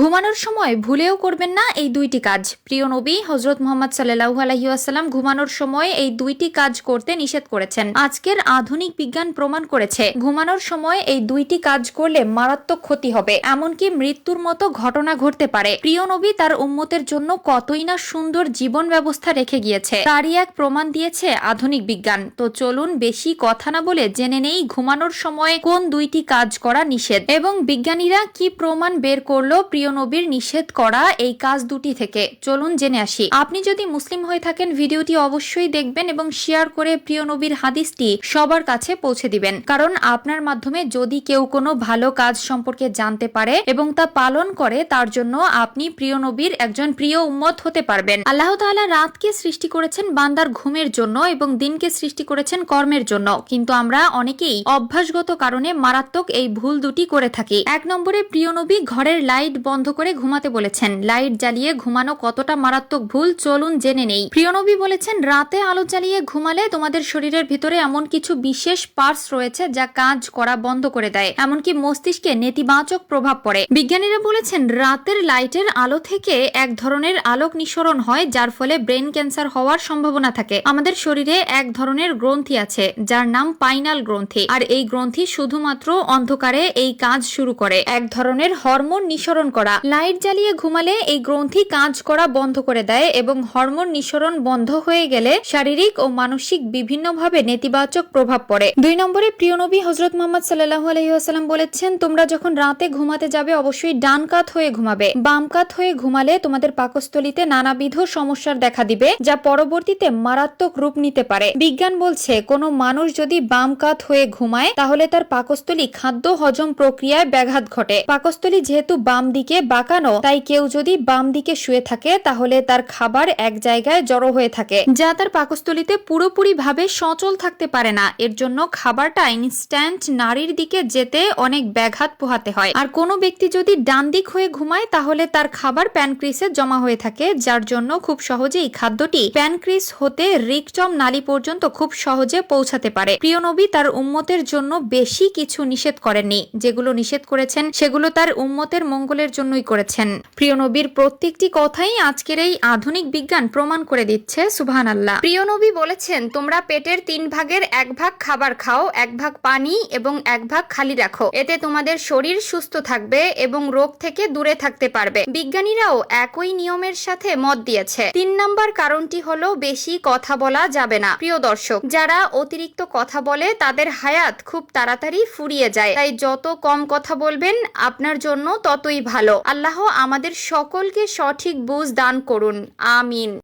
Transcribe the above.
ঘুমানোর সময় ভুলেও করবেন না এই দুইটি কাজ। প্রিয় নবী হজরত মোহাম্মদ সাল্লাহু আলহিউসাল্লাম ঘুমানোর সময় এই দুইটি কাজ করতে নিষেধ করেছেন। আজকের আধুনিক বিজ্ঞান প্রমাণ করেছে, ঘুমানোর সময় এই দুইটি কাজ করলে মারাত্মক ক্ষতি হবে, এমনকি মৃত্যুর মতো ঘটনা ঘটতে পারে। প্রিয় নবী, তার উম্মতের জন্য কতই না সুন্দর জীবন ব্যবস্থা রেখে গিয়েছে, তারই এক প্রমাণ দিয়েছে আধুনিক বিজ্ঞান। তো চলুন বেশি কথা না বলে জেনে নেই ঘুমানোর সময় কোন দুইটি কাজ করা নিষেধ এবং বিজ্ঞানীরা কি প্রমাণ বের করল প্রিয় নবীর নিষেধ করা এই কাজ দুটি থেকে। চলুন জেনে আসি। আপনি যদি মুসলিম হয়ে থাকেন, ভিডিওটি অবশ্যই দেখবেন এবং শেয়ার করে প্রিয় নবীর হাদিসটি সবার কাছে পৌঁছে দিবেন। কারণ আপনার মাধ্যমে যদি কেউ কোনো ভালো কাজ সম্পর্কে জানতে পারে এবং তা পালন করে, তার জন্য আপনি প্রিয় নবীর একজন প্রিয় উম্মত হতে পারবেন। আল্লাহ তাআলা রাতকে সৃষ্টি করেছেন বান্দার ঘুমের জন্য এবং দিনকে সৃষ্টি করেছেন কর্মের জন্য। কিন্তু আমরা অনেকেই অভ্যাসগত কারণে মারাত্মক এই ভুল দুটি করে থাকি। এক নম্বরে, প্রিয় নবী ঘরের লাইট বন্ধ করে ঘুমাতে বলেছেন। লাইট জ্বালিয়ে ঘুমানো কতটা মারাত্মক ভুল চলুন জেনে নেই। প্রিয় নবী বলেছেন, রাতে আলো জ্বালিয়ে ঘুমালে তোমাদের শরীরের ভিতরে এমন কিছু বিশেষ পার্টস রয়েছে যা কাজ করা বন্ধ করে দেয়। এমনকি মস্তিষ্কে নেতিবাচক প্রভাব পড়ে। বিজ্ঞানীরা বলেছেন, রাতের লাইটের আলো থেকে এক ধরনের আলোক নিঃসরণ হয়, যার ফলে ব্রেন ক্যান্সার হওয়ার সম্ভাবনা থাকে। আমাদের শরীরে এক ধরনের গ্রন্থি আছে, যার নাম পাইনাল গ্রন্থি। আর এই গ্রন্থি শুধুমাত্র অন্ধকারে এই কাজ শুরু করে। এক ধরনের হরমোন নিঃসরণ করা। লাইট জ্বালিয়ে ঘুমালে এই গ্রন্থি কাজ করা বন্ধ করে দেয় এবং হরমোন নিঃসরণ বন্ধ হয়ে গেলে শারীরিক ও মানসিক বিভিন্নভাবে নেতিবাচক প্রভাব পড়ে। দুই নম্বরে প্রিয় নবী হজরত মোহাম্মদ সাল্লাহ আলহিহাস্লাম বলেছেন, তোমরা যখন রাতে ঘুমাতে যাবে, অবশ্যই ডান কাত হয়ে ঘুমাবে। বাম কাত হয়ে ঘুমালে তোমাদের পাকস্থলিতে নানাবিধ সমস্যার দেখা দিবে, যা পরবর্তীতে মারাত্মক রূপ নিতে পারে। বিজ্ঞান বলছে, কোনো মানুষ যদি বাম কাত হয়ে ঘুমায়, তাহলে তার পাকস্থলী খাদ্য হজম প্রক্রিয়ায় ব্যাঘাত ঘটে। পাকস্থলী যেহেতু বাম দিকে বাঁকানো, তাই কেউ যদি বাম দিকে শুয়ে থাকে, তাহলে তার খাবার এক জায়গায় জড়ো হয়ে থাকে। যা তার পাকস্থলীতে পুরোপুরি ভাবে সচল থাকতে পারে না। এর জন্য খাবারটা ইনস্ট্যান্ট নারীর দিকে যেতে অনেক ব্যাঘাত পোহাতে হয়। আর কোনো ব্যক্তি যদি ডান দিক হয়ে ঘুমায়, তাহলে তার খাবার প্যানক্রিসে জমা হয়ে থাকে, যার জন্য খুব সহজেই খাদ্যটি প্যানক্রিস হতে রিকচম নালী পর্যন্ত খুব সহজে পৌঁছাতে পারে। প্রিয় নবী তার উম্মতের জন্য বেশি কিছু নিষেধ করেননি। যেগুলো নিষেধ করেছেন, সেগুলো তার উম্মতের মঙ্গলের জন্যই করেছেন। প্রিয় নবীর প্রত্যেকটি কথাই আজকের এই আধুনিক বিজ্ঞান প্রমাণ করে দিচ্ছে সুবহান আল্লাহ প্রিয় নবী বলেছেন, তোমরা পেটের তিন ভাগের এক ভাগ খাবার খাও, এক ভাগ পানি এবং এক ভাগ খালি রাখো। এতে তোমাদের শরীর সুস্থ থাকবে এবং রোগ থেকে দূরে থাকতে পারবে। বিজ্ঞানীরাও একই নিয়মের সাথে মত দিয়েছে। তিন নম্বর কারণটি হলো, বেশি কথা বলা যাবে না। প্রিয় দর্শক, যারা অতিরিক্ত কথা বলে, তাদের হায়াত খুব তাড়াতাড়ি ফুরিয়ে যায়। তাই যত কম কথা বলবেন, আপনার জন্য ততই ভালো। আল্লাহ আমাদের সকলকে সঠিক বুঝ দান করুন। আমিন।